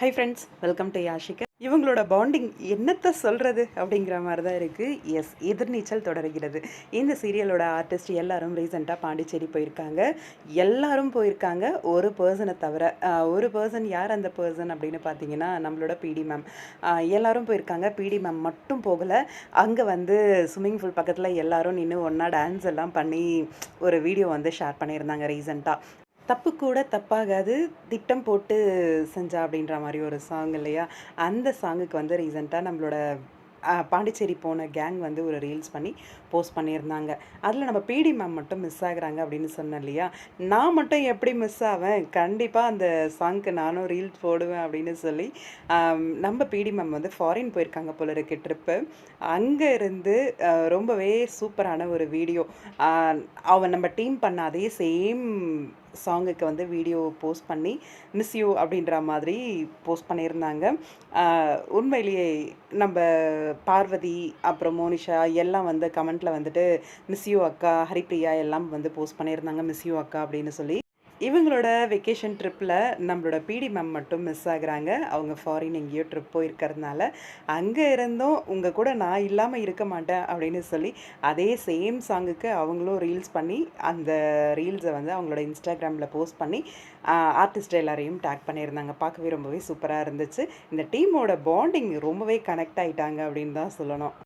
Hi friends welcome to Yashika இவங்களோட bonding என்னத்தை சொல்கிறது அப்படிங்கிற மாதிரி தான் இருக்குது எஸ் எதிர்நீச்சல் தொடர்கிறது. இந்த சீரியலோட ஆர்டிஸ்ட் எல்லாரும் ரீசெண்டாக பாண்டிச்சேரி போயிருக்காங்க. எல்லாரும் போயிருக்காங்க. ஒரு பர்சனை தவிர ஒரு பர்சன் யார் அந்த பர்சன் அப்படின்னு பார்த்தீங்கன்னா நம்மளோட பிடி மேம் எல்லாரும் போயிருக்காங்க. பிடி மேம் மட்டும் போகலை. அங்கே வந்து ஸ்விம்மிங் பூல் பக்கத்தில் எல்லாரும் நின்று ஒன்றா டான்ஸ் எல்லாம் பண்ணி ஒரு வீடியோ வந்து ஷேர் பண்ணியிருந்தாங்க ரீசெண்டாக தப்பு கூட தப்பாகாது திட்டம் போட்டு செஞ்சா அப்படின்ற மாதிரி ஒரு சாங் இல்லையா? அந்த சாங்குக்கு வந்து ரீசெண்டாக நம்மளோட பாண்டிச்சேரி போன கேங் வந்து ஒரு ரீல்ஸ் பண்ணி போஸ்ட் பண்ணியிருந்தாங்க. அதில் நம்ம பிடி மேம் மட்டும் மிஸ் ஆகுறாங்க அப்படின்னு சொன்னேன் இல்லையா? நான் மட்டும் எப்படி மிஸ் ஆவேன்? கண்டிப்பாக அந்த சாங்க்கு நானும் ரீல்ஸ் போடுவேன் அப்படின்னு சொல்லி நம்ம பிடி மேம் வந்து ஃபாரின் போயிருக்காங்க போல இருக்கு ட்ரிப்பு அங்கே இருந்து ரொம்பவே சூப்பரான ஒரு வீடியோ அவன் நம்ம டீம் பண்ண அதே சேம் சாங்குக்கு வந்து வீடியோ போஸ்ட் பண்ணி மிஸ் யூ அப்படின்ற மாதிரி போஸ்ட் பண்ணியிருந்தாங்க. உண்மையிலேயே நம்ம பார்வதி அப்புறம் மோனிஷா எல்லாம் வந்து கமெண்ட்டில் வந்துட்டு மிஸ் யூ அக்கா ஹரிப்ரியா எல்லாம் வந்து போஸ்ட் பண்ணியிருந்தாங்க. மிஸ் யூ அக்கா அப்படின்னு சொல்லி. இவங்களோட வெக்கேஷன் ட்ரிப்பில் நம்மளோட பிடி மேம் மட்டும் மிஸ் ஆகுறாங்க. அவங்க ஃபாரின் எங்கேயோ ட்ரிப் போயிருக்கறதுனால அங்கே இருந்தும் உங்கள் கூட நான் இல்லாமல் இருக்க மாட்டேன் அப்படின்னு சொல்லி அதே சேம் சாங்குக்கு அவங்களும் ரீல்ஸ் பண்ணி அந்த ரீல்ஸை வந்து அவங்களோட இன்ஸ்டாகிராமில் போஸ்ட் பண்ணி ஆர்டிஸ்ட் எல்லாரையும் டேக் பண்ணியிருந்தாங்க. பார்க்கவே ரொம்பவே சூப்பராக இருந்துச்சு. இந்த டீமோட பாண்டிங் ரொம்பவே கனெக்ட் ஆகிட்டாங்க அப்படின்னு தான் சொல்லணும்.